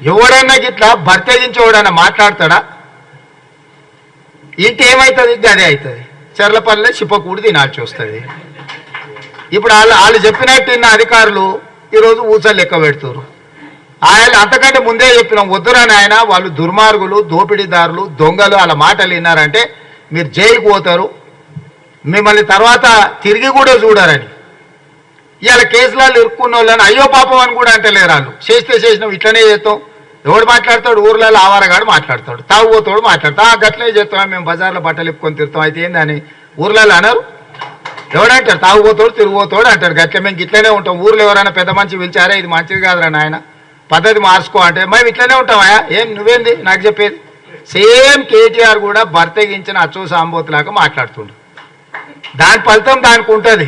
ఎవడన్నా గిట్లా భర్తగించి ఎవడన్నా మాట్లాడతాడా? ఇంటి ఏమవుతుంది గదే అవుతుంది చెర్లపల్లె చిప్పకూడి తినాల్సి వస్తుంది. ఇప్పుడు వాళ్ళు వాళ్ళు చెప్పినట్టు ఇన్న అధికారులు ఈరోజు ఊసలు లెక్క పెడుతున్నారు ఆయన అంతకంటే ముందే చెప్పినాం వద్దురా నాయన వాళ్ళు దుర్మార్గులు దోపిడీదారులు దొంగలు వాళ్ళ మాటలు విన్నారంటే మీరు జైలుకు పోతారు. మిమ్మల్ని తర్వాత తిరిగి కూడా చూడరని ఇవాళ కేసులలో ఇరుక్కున్న వాళ్ళని అయ్యో పాపం అని కూడా అంటలేరు వాళ్ళు. చేస్తే చేసినాం ఇట్లనే చేస్తాం. ఎవడు మాట్లాడతాడు? ఊర్లలో ఆవారగాడు మాట్లాడతాడు. తాగుపోతాడు మాట్లాడతాడు. ఆ గట్లనే చేస్తాం మేము బజార్లో బట్టలు ఇప్పుకొని తిరుతాం అయితే ఏందని? ఊర్లలో అనరు. ఎవడంటాడు తాగుపోతాడు తిరిగిపోతాడు అంటాడు. గట్ల మేము ఇట్లనే ఉంటాం. ఊర్లో ఎవరైనా పెద్ద మంచి పిలిచారా? ఇది మంచిది కాదురా నాయన. పద్ధతి మార్చుకో అంటే మేము ఇట్లనే ఉంటామా ఏం నువ్వేంది? నాకు చెప్పేది. సేమ్ కేటీఆర్ కూడా భర్తగించిన అచ్చో సాంబోతులాగా మాట్లాడుతుండు. దాని ఫలితం దానికి ఉంటుంది.